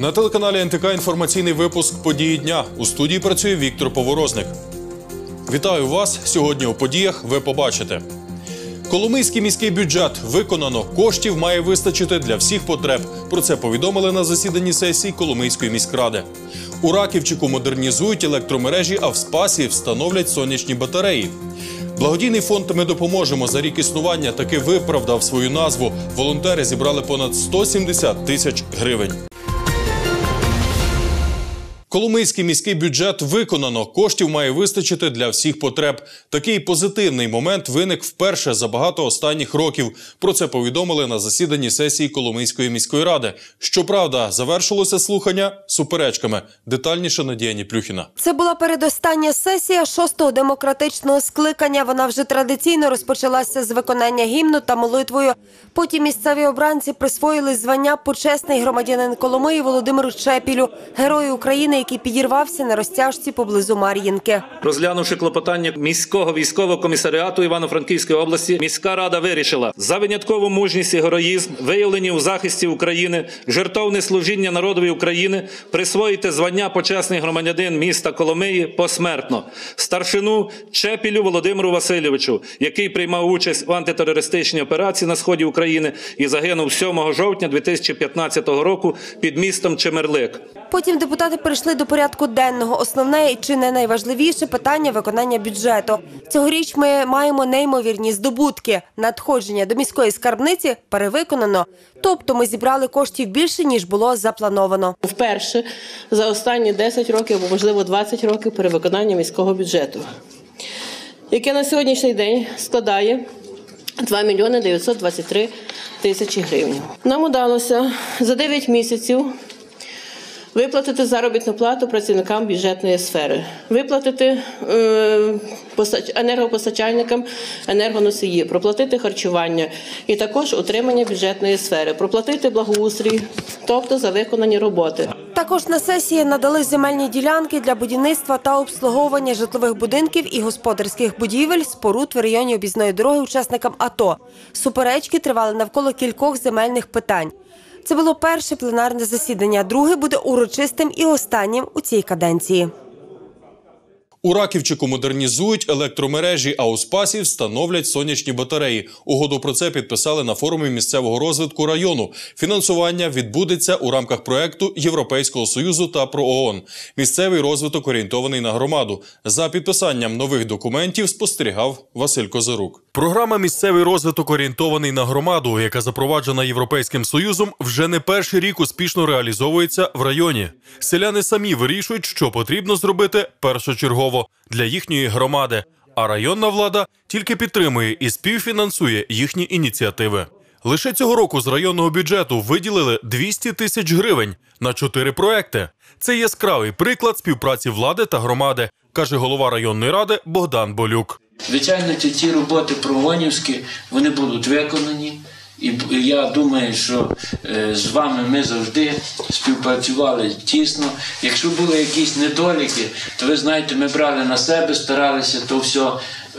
На телеканалі НТК інформаційний випуск події дня. У студії працює Віктор Поворозник. Вітаю вас. Сьогодні у подіях ви побачите. Коломийський міський бюджет виконано. Коштів має вистачити для всіх потреб. Про це повідомили на засіданні сесії Коломийської міськради. У Раківчику модернізують електромережі, а в Спасі встановлять сонячні батареї. Благодійний фонд Ми допоможемо за рік існування таки виправдав свою назву. Волонтери зібрали понад 170 тисяч гривень. Коломийський міський бюджет виконано. Коштів має вистачити для всіх потреб. Такий позитивний момент виник вперше за багато останніх років. Про це повідомили на засіданні сесії Коломийської міської ради. Щоправда, завершилося слухання суперечками. Детальніше Надія Ніплюхіна. Це була передостання сесія шостого демократичного скликання. Вона вже традиційно розпочалася з виконання гімну та молитвою. Потім місцеві обранці присвоїли звання почесний громадянин Коломиї Володимиру Чепілю, герою України, який підірвався на розтяжці поблизу Мар'їнки. Розглянувши клопотання міського військового комісаріату Івано-Франківської області, міська рада вирішила за виняткову мужність і героїзм, виявлені у захисті України, жертовне служіння народові України, присвоїти звання почесний громадянин міста Коломиї посмертно старшину Чепілю Володимиру Васильовичу, який приймав участь у антитерористичній операції на сході України і загинув 7 жовтня 2015 року під містом Чемерлик. Потім депутати перейшли до порядку денного. Основне і чи не найважливіше питання виконання бюджету. Цьогоріч ми маємо неймовірні здобутки. Надходження до міської скарбниці перевиконано. Тобто ми зібрали коштів більше ніж було заплановано. Вперше за останні 10 років або можливо 20 років перевиконання міського бюджету, яке на сьогоднішній день складає 2 мільйони 923 тисячі гривень. Нам удалося за 9 місяців виплатити заробітну плату працівникам бюджетної сфери, виплатити е, енергопостачальникам енергоносії, проплатити харчування і також утримання бюджетної сфери, проплатити благоустрій, тобто за виконані роботи. Також на сесії надали земельні ділянки для будівництва та обслуговування житлових будинків і господарських будівель, споруд в районі об'їзної дороги учасникам АТО. Суперечки тривали навколо кількох земельних питань. Це було перше пленарне засідання. Друге буде урочистим і останнім у цій каденції. У Раківчику модернізують електромережі, а у Спасі встановлять сонячні батареї. Угоду про це підписали на форумі місцевого розвитку району. Фінансування відбудеться у рамках проекту Європейського союзу та про ООН. Місцевий розвиток орієнтований на громаду. За підписанням нових документів спостерігав Василь Козарук. Програма Місцевий розвиток орієнтований на громаду, яка запроваджена Європейським союзом, вже не перший рік успішно реалізовується в районі. Селяни самі вирішують, що потрібно зробити першочергово для їхньої громади. А районна влада тільки підтримує і співфінансує їхні ініціативи. Лише цього року з районного бюджету виділили 200 тисяч гривень на чотири проекти. Це яскравий приклад співпраці влади та громади, каже голова районної ради Богдан Болюк. Звичайно, ці, роботи прогонівські вони будуть виконані. І я думаю, що е, з вами ми завжди співпрацювали тісно. Якщо були якісь недоліки, то ви знаєте, ми брали на себе, старалися то все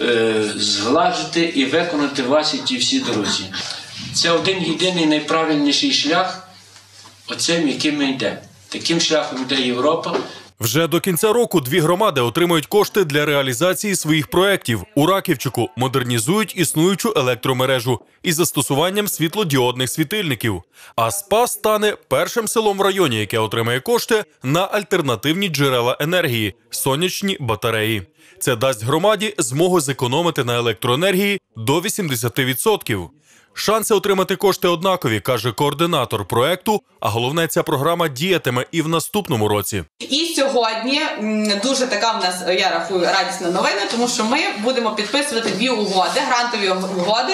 е, згладжити і виконати ваші ті всі дорозі. Це один єдиний найправильніший шлях, оцим, яким ми йдемо. Таким шляхом йде Європа. Вже до кінця року дві громади отримають кошти для реалізації своїх проєктів. У Раківчику модернізують існуючу електромережу із застосуванням світлодіодних світильників. А Спас стане першим селом в районі, яке отримає кошти на альтернативні джерела енергії сонячні батареї. Це дасть громаді змогу зекономити на електроенергії до 80%. Шанси отримати кошти однакові, каже координатор проекту. А головне, ця програма діятиме і в наступному році. І сьогодні дуже така в нас, я рахую, радісна новина, тому що ми будемо підписувати дві угоди, грантові угоди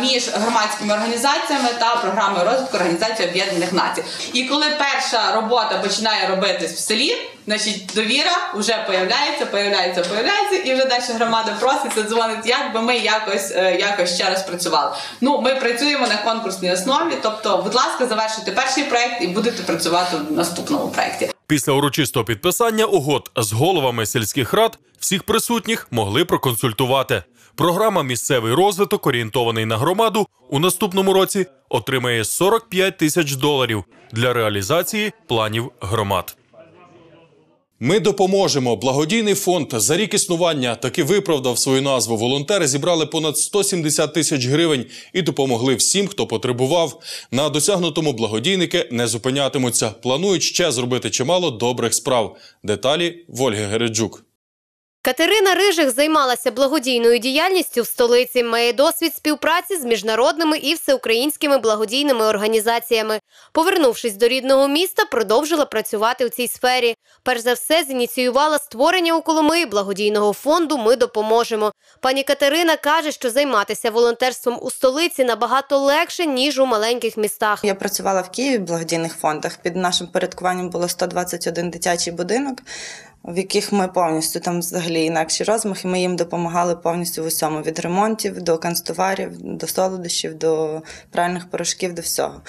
між громадськими організаціями та програмою розвитку Організації Об'єднаних Націй. І коли перша робота починає робитись в селі, значить довіра вже появляється, появляється, появляється, і вже далі громада проситься, дзвонить, як би ми якось, е, якось ще раз працювали. Ну, ми працюємо на конкурсній основі, тобто, будь ласка, завершуйте перший проект і будете працювати в наступному проекті. Після урочистого підписання угод з головами сільських рад всіх присутніх могли проконсультувати. Програма Місцевий розвиток, орієнтований на громаду, у наступному році отримає 45 тисяч доларів для реалізації планів громад. Ми допоможемо. Благодійний фонд за рік існування таки виправдав свою назву. Волонтери зібрали понад 170 тисяч гривень і допомогли всім, хто потребував. На досягнутому благодійники не зупинятимуться. Планують ще зробити чимало добрих справ. Деталі Вольги Гереджук. Катерина Рижих займалася благодійною діяльністю в столиці, має досвід співпраці з міжнародними і всеукраїнськими благодійними організаціями. Повернувшись до рідного міста, продовжила працювати у цій сфері. Перш за все, зініціювала створення у Коломиї благодійного фонду Ми допоможемо. Пані Катерина каже, що займатися волонтерством у столиці набагато легше ніж у маленьких містах. Я працювала в Києві в благодійних фондах. Під нашим порядкуванням було 121 дитячий будинок, в яких ми повністю там взагалі інакші розмахи. Ми їм допомагали повністю в усьому: від ремонтів до канцтоварів, до солодощів, до пральних порошків, до всього.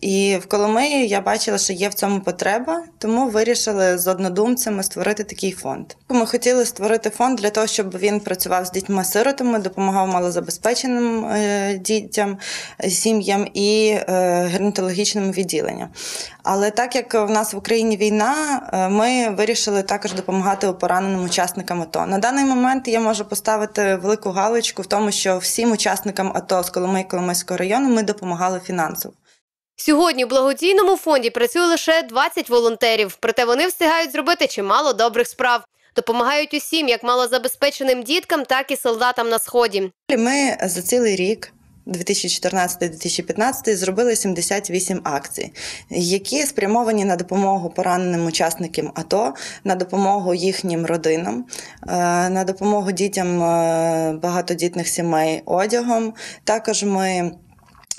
І в Коломиї я бачила, що є в цьому потреба, тому вирішили з однодумцями створити такий фонд. Ми хотіли створити фонд для того, щоб він працював з дітьми-сиротами, допомагав малозабезпеченим е, дітям, сім'ям і е, відділенням. Але так як в нас в Україні війна, е, ми вирішили також допомагати пораненим учасникам АТО. На даний момент я можу поставити велику галочку в тому, що всім учасникам АТО з Коломиї Коломийського району ми допомагали фінансово. Сьогодні у благодійному фонді працює лише 20 волонтерів, проте вони встигають зробити чимало добрих справ. Допомагають усім, як малозабезпеченим діткам, так і солдатам на сході. Ми за цілий рік. 2014-2015 зробили 78 акцій, які спрямовані на допомогу пораненим учасникам АТО, на допомогу їхнім родинам, е, на допомогу дітям е, багатодітних сімей одягом. Також ми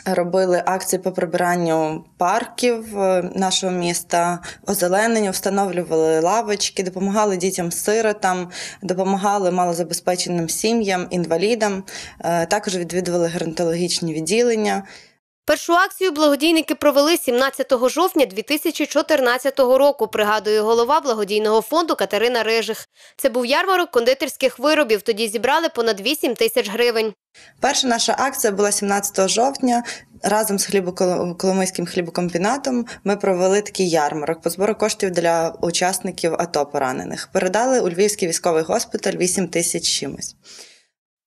Робили акції по прибиранню парків е, нашого міста, озелененню, встановлювали лавочки, допомагали дітям-сиротам, допомагали малозабезпеченим сім'ям, інвалідам. Е, Також відвідували геронтологічні відділення. Першу акцію благодійники провели 17 жовтня 2014 року. Пригадує голова благодійного фонду Катерина Рижих. Це був ярмарок кондитерських виробів. Тоді зібрали понад 8 тисяч гривень. Перша наша акція була 17 жовтня. Разом з Коломийським хлібокомбінатом ми провели такий ярмарок по збору коштів для учасників АТО поранених. Передали у Львівський військовий госпіталь 8 тисяч чимось.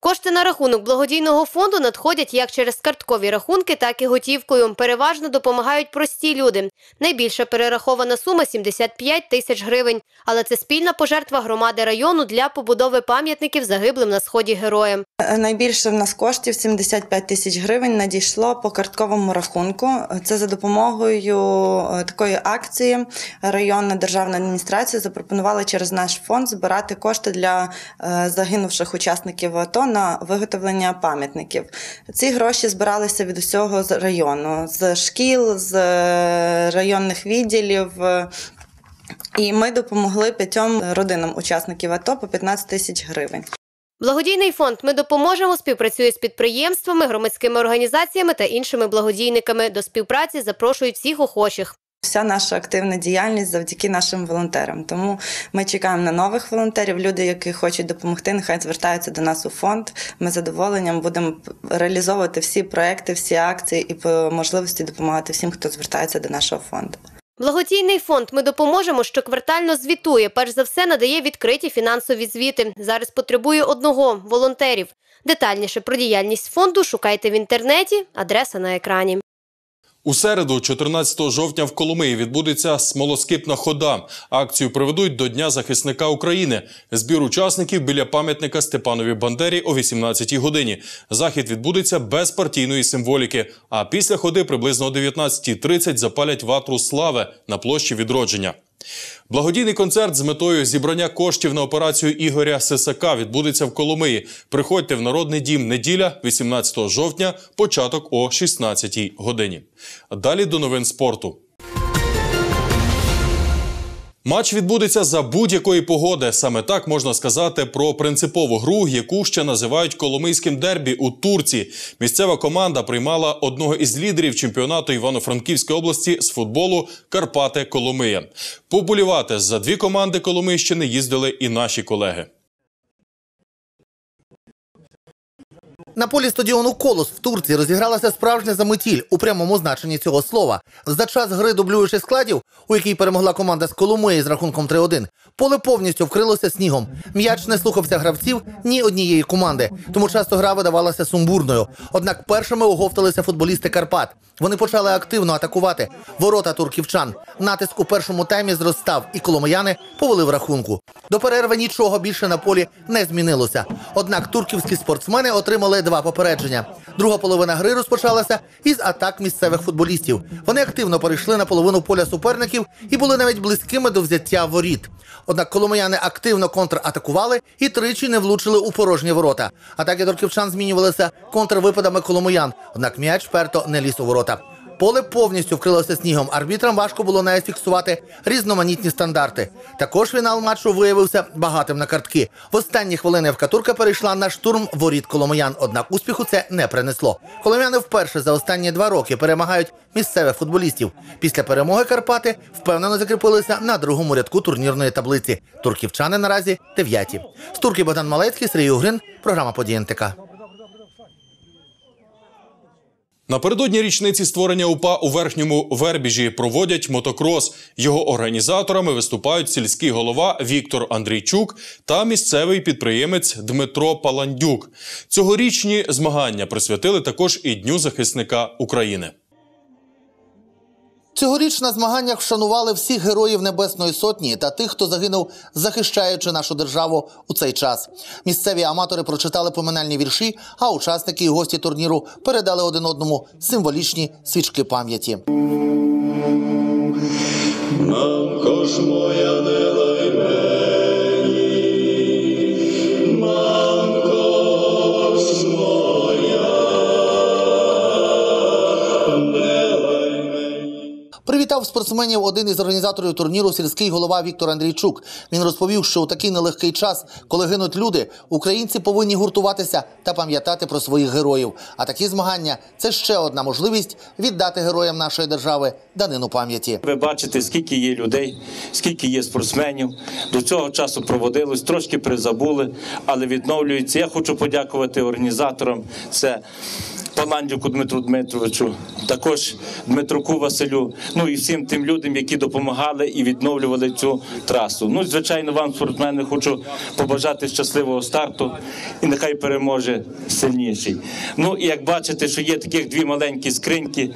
Кошти на рахунок благодійного фонду надходять як через карткові рахунки, так і готівкою. Переважно допомагають прості люди. Найбільша перерахована сума 75 тисяч гривень. Але це спільна пожертва громади району для побудови пам'ятників загиблим на сході героям. Найбільше в нас коштів 75 тисяч гривень надійшло по картковому рахунку. Це за допомогою е, такої акції районна державна адміністрація запропонувала через наш фонд збирати кошти для е, загинувших учасників АТО на виготовлення пам'ятників. Ці гроші збиралися від усього з району, з шкіл, з е, районних відділів. І ми допомогли п'ятьом родинам учасників АТО по 15 тисяч гривень. Благодійний фонд Ми допоможемо співпрацює з підприємствами, громадськими організаціями та іншими благодійниками. До співпраці запрошують всіх охочих. Вся наша активна діяльність завдяки нашим волонтерам. Тому ми чекаємо на нових волонтерів. Люди, які хочуть допомогти, нехай звертаються до нас у фонд. Ми з задоволенням будемо реалізовувати всі проекти, всі акції і по можливості допомагати всім, хто звертається до нашого фонду. Благодійний фонд Ми допоможемо, що квартально звітує. Перш за все надає відкриті фінансові звіти. Зараз потребує одного волонтерів. Детальніше про діяльність фонду шукайте в інтернеті. Адреса на екрані. У середу, 14 жовтня, в Коломиї відбудеться смолоскипна хода. Акцію проведуть до Дня захисника України. Збір учасників біля пам'ятника Степанові Бандері о 18-й годині. Захід відбудеться без партійної символіки. А після ходи приблизно о 19.30 запалять ватру слави на площі відродження. Благодійний концерт з метою зібрання коштів на операцію Ігоря Сисака відбудеться в Коломиї. Приходьте в Народний дім неділя, 18 жовтня, початок о 16 годині. Далі до новин спорту. Матч відбудеться за будь-якої погоди. Саме так можна сказати про принципову гру, яку ще називають Коломийським дербі у Турції. Місцева команда приймала одного із лідерів чемпіонату Івано-Франківської області з футболу Карпати Коломия. Поболівати за дві команди Коломийщини їздили і наші колеги. На полі стадіону Колос в Турції розігралася справжня заметіль у прямому значенні цього слова. За час гри дублюючих складів, у якій перемогла команда з Коломиї з рахунком 3-1, поле повністю вкрилося снігом. М'яч не слухався гравців ні однієї команди, тому часто гра видавалася сумбурною. Однак першими оговталися футболісти Карпат. Вони почали активно атакувати ворота турківчан. Натиск у першому таймі зростав, і коломияни повели в рахунку. До перерви нічого більше на полі не змінилося. Однак турківські спортсмени отримали два попередження. Друга половина гри розпочалася із атак місцевих футболістів. Вони активно перейшли на половину поля суперників і були навіть близькими до взяття воріт. Однак коломияни активно контратакували і тричі не влучили у порожні ворота. Атаки турківчан змінювалися контрвипадами коломиян, однак м'яч перто не ліз у ворота. Поле повністю вкрилося снігом. Арбітрам важко було навіть фіксувати різноманітні стандарти. Також фінал матчу виявився багатим на картки. В останні хвилини вкатурка перейшла на штурм воріт коломиян. Однак успіху це не принесло. Коломияни вперше за останні два роки перемагають місцевих футболістів. Після перемоги Карпати впевнено закріпилися на другому рядку турнірної таблиці. Турківчани наразі дев'яті. З турки Богдан Малецький, Сергій Угрин, програма «Події НТК». Напередодні річниці створення УПА у верхньому Вербіжі проводять мотокрос. Його організаторами виступають сільський голова Віктор Андрійчук та місцевий підприємець Дмитро Паландюк. Цьогорічні змагання присвятили також і Дню захисника України. Цьогоріч на змаганнях вшанували всіх героїв Небесної Сотні та тих, хто загинув, захищаючи нашу державу у цей час. Місцеві аматори прочитали поминальні вірші, а учасники і гості турніру передали один одному символічні свічки пам'яті. Мамко ж моя не Привітав спортсменів один із організаторів турніру сільський голова Віктор Андрійчук. Він розповів, що у такий нелегкий час, коли гинуть люди, українці повинні гуртуватися та пам'ятати про своїх героїв. А такі змагання це ще одна можливість віддати героям нашої держави данину пам'яті. Ви бачите, скільки є людей, скільки є спортсменів. До цього часу проводилось, трошки призабули, але відновлюється. Я хочу подякувати організаторам. Це Паландюку Дмитру Дмитровичу, також Дмитруку Василю, ну і всім тим людям, які допомагали і відновлювали цю трасу. Ну, звичайно, вам, спортсмени, хочу побажати щасливого старту і нехай переможе сильніший. Ну і як бачите, що є таких дві маленькі скриньки.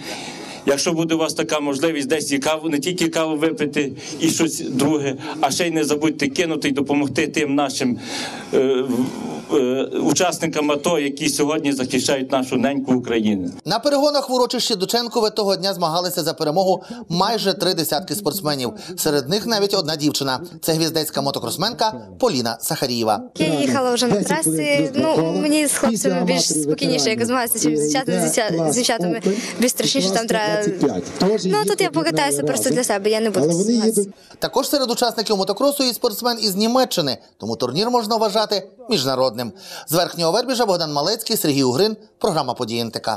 Якщо буде у вас така можливість десь і каву, не тільки каву випити і щось друге, а ще й не забудьте кинути і допомогти тим нашим е, учасникам АТО, які сьогодні захищають нашу неньку Україну. На перегонах в урочищі Дученкове того дня змагалися за перемогу майже три десятки спортсменів. Серед них навіть одна дівчина. Це гвіздецька мотокросменка Поліна Сахарієва. Я їхала вже на трасі. Ну мені з хлопцями більш спокійніше, як змагатися, чим з дівчатами. З дівчатами більш страшніше там треба. Ну тут я покатаюся просто для себе. Я не буду змагатися. Також серед учасників мотокросу і спортсмен із Німеччини, тому турнір можна вважати міжнародним. З верхнього вербіжа Богдан Малецький, Сергій Угрин, програма «Події НТК».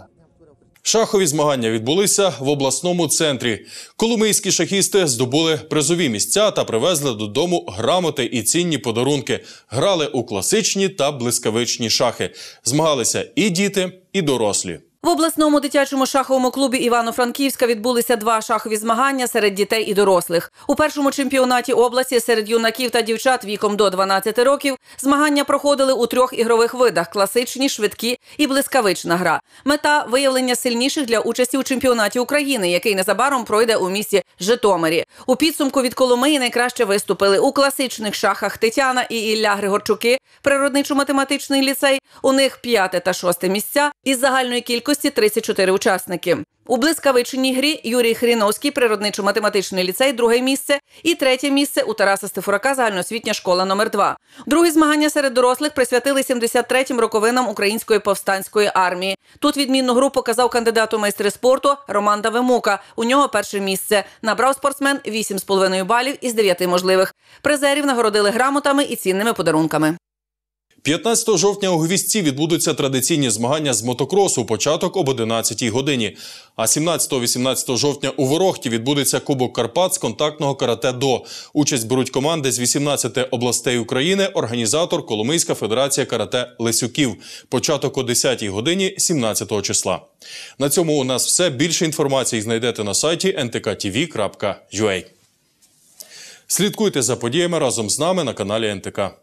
Шахові змагання відбулися в обласному центрі. Коломийські шахісти здобули призові місця та привезли додому грамоти і цінні подарунки. Грали у класичні та блискавичні шахи. Змагалися і діти, і дорослі. В обласному дитячому шаховому клубі Івано-Франківська відбулися два шахові змагання серед дітей і дорослих. У першому чемпіонаті області серед юнаків та дівчат віком до 12 років змагання проходили у трьох ігрових видах: класичні, швидкі і блискавична гра. Мета виявлення сильніших для участі у чемпіонаті України, який незабаром пройде у місті Житомирі. У підсумку від Коломиї найкраще виступили у класичних шахах Тетяна і Ілля Григорчуки, природничо-математичний ліцей. У них п'яте та шосте місця. Із загальної кількості 34 учасники. У блискавичній грі Юрій Хріновський, природничо-математичний ліцей, друге місце, і третє місце у Тараса Стефурака, загальноосвітня школа номер 2 Другі змагання серед дорослих присвятили 73-м роковинам української повстанської армії. Тут відмінну гру показав кандидат у майстри спорту Роман Давимука. У нього перше місце. Набрав спортсмен 8,5 балів із 9 можливих. Призерів нагородили грамотами і цінними подарунками. 15 жовтня у Гвістці відбудуться традиційні змагання з мотокросу. Початок об 11 годині. А 17-18 жовтня у Ворохті відбудеться Кубок Карпат з контактного карате до. Участь беруть команди з 18 областей України. Організатор Коломийська федерація карате Лисюків. Початок о 10 годині 17 числа. На цьому у нас все. Більше інформації знайдете на сайті ntkTV.ua. Слідкуйте за подіями разом з нами на каналі НТК.